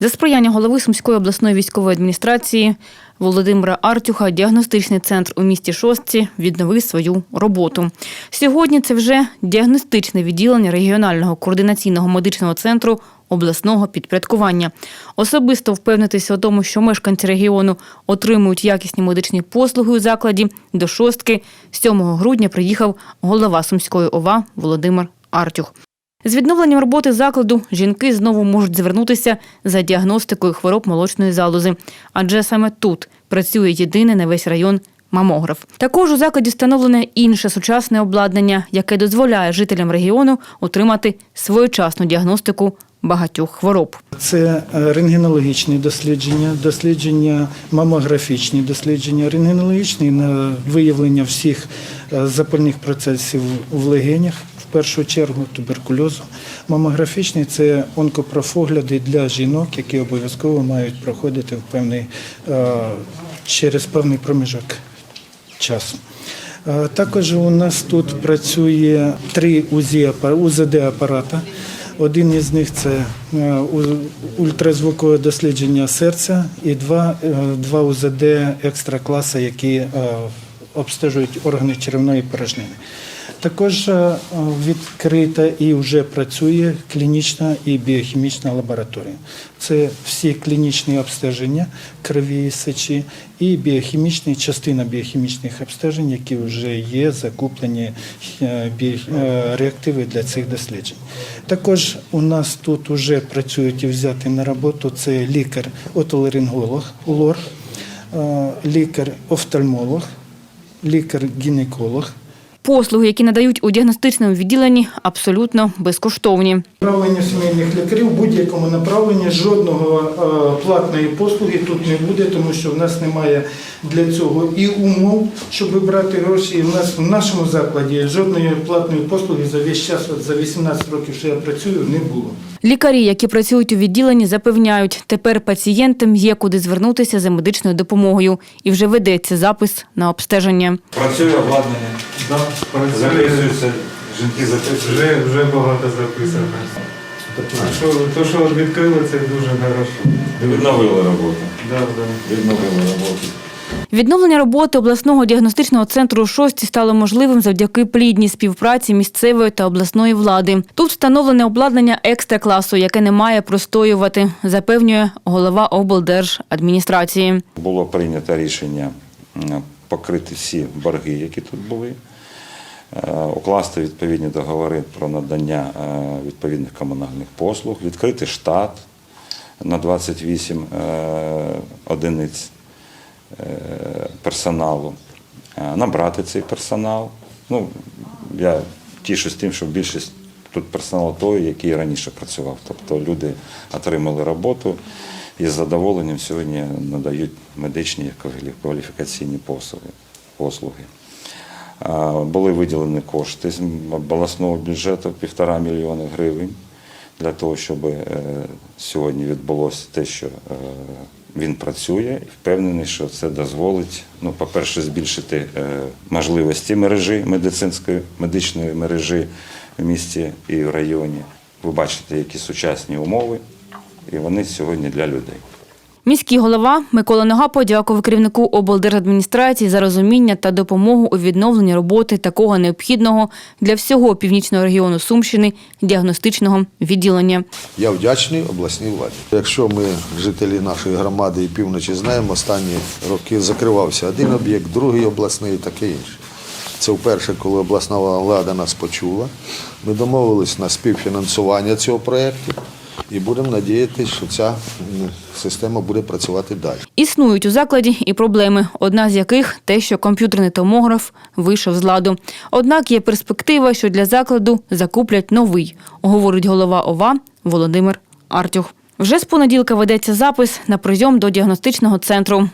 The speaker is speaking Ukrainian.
За сприяння голови Сумської обласної військової адміністрації Володимира Артюха діагностичний центр у місті Шостці відновив свою роботу. Сьогодні це вже діагностичне відділення регіонального координаційного медичного центру обласного підпорядкування. Особисто впевнитися у тому, що мешканці регіону отримують якісні медичні послуги у закладі до шостки 7 грудня приїхав голова Сумської ОВА Володимир Артюх. З відновленням роботи закладу жінки знову можуть звернутися за діагностикою хвороб молочної залози, адже саме тут працює єдиний на весь район мамограф. Також у закладі встановлене інше сучасне обладнання, яке дозволяє жителям регіону отримати своєчасну діагностику багатьох хвороб. Це е, рентгенологічні дослідження, дослідження мамографічні дослідження, рентгенологічні на виявлення всіх е, запальних процесів в легенях, в першу чергу туберкульозу. Мамографічні це онкопрофогляди для жінок, які обов'язково мають проходити в певний, е, через певний проміжок часу. Також у нас тут працює три УЗД-апарата. Один із них це е, ультразвукове дослідження серця і два, е, два УЗД екстра класа, які е, обстежують органи черевної порожнини. Також е, відкрита і вже працює клінічна і біохімічна лабораторія. Це всі клінічні обстеження крові і сечі і біохімічні, частина біохімічних обстежень, які вже є закуплені е, е, реактиви для цих досліджень. Також у нас тут вже працюють і взяти на роботу це лікар-отоларинголог, лор, е, лікар-офтальмолог, лікар-гінеколог. Послуги, які надають у діагностичному відділенні, абсолютно безкоштовні. Направлення сімейних лікарів в будь-якому направленні жодного е, платної послуги тут не буде, тому що в нас немає для цього і умов, щоб брати гроші. І в нас в нашому закладі жодної платної послуги за весь час, от за 18 років, що я працюю, не було. Лікарі, які працюють у відділенні, запевняють, тепер пацієнтам є куди звернутися за медичною допомогою, і вже ведеться запис на обстеження. Працює обладнання, Да, працює. Жінки записуються. Вже, вже багато записано. Що, то, що відкрили, це дуже хорошо. Відновили роботу. Да, да. Відновили роботу. Відновлення роботи обласного діагностичного центру у шості стало можливим завдяки плідній співпраці місцевої та обласної влади. Тут встановлене обладнання екстра класу, яке не має простоювати, запевнює голова облдержадміністрації. Було прийнято рішення покрити всі борги, які тут були, укласти відповідні договори про надання е, відповідних комунальних послуг, відкрити штат на 28 е, одиниць е, персоналу, е, набрати цей персонал. Ну, я тішусь тим, що більшість тут персоналу той, який раніше працював. Тобто люди отримали роботу і з задоволенням сьогодні надають медичні квалі- кваліфікаційні послуги. Були виділені кошти з обласного бюджету півтора мільйони гривень для того, щоб е, сьогодні відбулося те, що е, він працює, і впевнений, що це дозволить, ну, по-перше, збільшити е, можливості мережі медицинської медичної мережі в місті і в районі. Ви бачите, які сучасні умови, і вони сьогодні для людей. Міський голова Микола Нога подякував керівнику облдержадміністрації за розуміння та допомогу у відновленні роботи такого необхідного для всього північного регіону Сумщини діагностичного відділення. Я вдячний обласній владі. Якщо ми, жителі нашої громади і півночі, знаємо, останні роки закривався один об'єкт, другий обласний таке інше. Це вперше, коли обласна влада нас почула. Ми домовились на співфінансування цього проєкту і будемо надіятися, що ця система буде працювати далі. Існують у закладі і проблеми, одна з яких те, що комп'ютерний томограф вийшов з ладу. Однак є перспектива, що для закладу закуплять новий, говорить голова ОВА Володимир Артюх. Вже з понеділка ведеться запис на прийом до діагностичного центру.